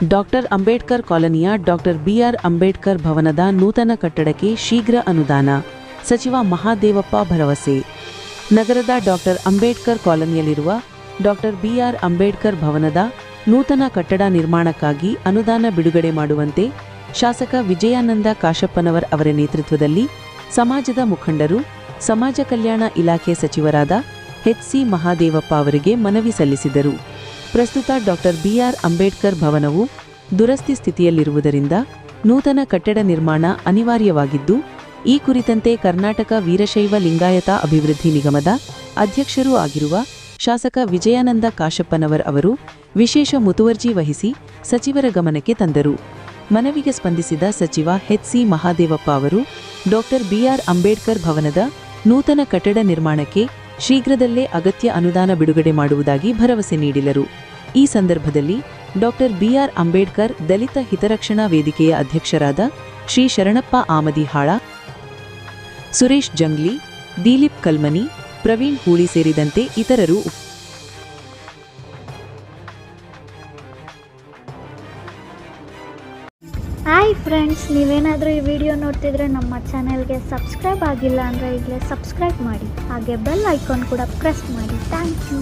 Doctor Ambedkar ಕಾಲೋನಿಯ doctor B R Ambedkar ಭವನದ ನೂತನ ಕಟ್ಟಡಕ್ಕೆ ಶೀಘ್ರ ಅನುದಾನ. ಸಚಿವ ಮಹಾದೇವಪ್ಪ ಭರವಸೆ. ನಗರದ ಡಾಕ್ಟರ್ ಅಂಬೇಡ್ಕರ್ ಕಾಲೋನಿಯಲ್ಲಿರುವ ಡಾಕ್ಟರ್ ಬಿಆರ್ ಅಂಬೇಡ್ಕರ್ ಭವನದ ನೂತನ ಕಟ್ಟಡ ನಿರ್ಮಾಣಕ್ಕಾಗಿ ಅನುದಾನ ಬಿಡುಗಡೆ ಮಾಡುವಂತೆ ಶಾಸಕ ವಿಜಯಾನಂದ ಕಾಶಪ್ಪನವರ್ ಅವರ ನೇತೃತ್ವದಲ್ಲಿ ಸಮಾಜದ ಮುಖಂಡರು, ಸಮಾಜ ಕಲ್ಯಾಣ ಇಲಾಖೆ ಸಚಿವರಾದ ಎಚ್ಸಿ ಮಹಾದೇವಪ್ಪ ಅವರಿಗೆ ಮನವಿ ಸಲ್ಲಿಸಿದರು. ಪ್ರಸ್ತುತ ಡಾಕ್ಟರ್ ಬಿಆರ್ ಅಂಬೇಡ್ಕರ್ ಭವನವು ದುರಸ್ತಿ ಸ್ಥಿತಿಯಲ್ಲಿರುವುದರಿಂದ ನೂತನ ಕಟ್ಟಡ ನಿರ್ಮಾಣ ಅನಿವಾರ್ಯವಾಗಿದ್ದು, ಈ ಕುರಿತಂತೆ ಕರ್ನಾಟಕ ವೀರಶೈವ ಲಿಂಗಾಯತ ಅಭಿವೃದ್ಧಿ ನಿಗಮದ ಅಧ್ಯಕ್ಷರೂ ಆಗಿರುವ ಶಾಸಕ ವಿಜಯಾನಂದ ಕಾಶಪ್ಪನವರ್ ಅವರು ವಿಶೇಷ ಮುತುವರ್ಜಿ ವಹಿಸಿ ಸಚಿವರ ಗಮನಕ್ಕೆ ತಂದರು. ಮನವಿಗೆ ಸ್ಪಂದಿಸಿದ ಸಚಿವ ಎಚ್ಸಿ ಮಹಾದೇವಪ್ಪ ಅವರು, ಡಾಕ್ಟರ್ ಬಿಆರ್ ಅಂಬೇಡ್ಕರ್ ಭವನದ ನೂತನ ಕಟ್ಟಡ ನಿರ್ಮಾಣಕ್ಕೆ ಶೀಘ್ರದಲ್ಲೇ ಅಗತ್ಯ ಅನುದಾನ ಬಿಡುಗಡೆ ಮಾಡುವುದಾಗಿ ಭರವಸೆ ನೀಡಿದರು. ಈ ಸಂದರ್ಭದಲ್ಲಿ doctor B R Ambedkar Dalit Hitarakshana ವೇದಿಕೆಯ ಅಧ್ಯಕ್ಷರಾದ ಶ್ರೀ ಶರಣಪ್ಪ ಆಮದಿಹಾಳ ಸುರೇಶ್ ಜಂಗ್ಲಿ, ದಿಲೀಪ್ ಕಲ್ಮನಿ, ಪ್ರವೀಣ್ ಹೂಳಿ ಸೇರಿದಂತೆ ಇತರರು ಹಾಯ್ ಫ್ರೆಂಡ್ಸ್, ನೀವೇನಾದರೂ ಈ ವಿಡಿಯೋ ನೋಡ್ತಿದ್ರೆ ನಮ್ಮ ಚಾನೆಲ್ಗೆ ಸಬ್ಸ್ಕ್ರೈಬ್ ಆಗಿಲ್ಲ ಅಂದರೆ ಈಗಲೇ ಸಬ್ಸ್ಕ್ರೈಬ್ ಮಾಡಿ. ಹಾಗೆ ಬೆಲ್ ಐಕಾನ್ ಕೂಡ ಪ್ರೆಸ್ ಮಾಡಿ. Thank you.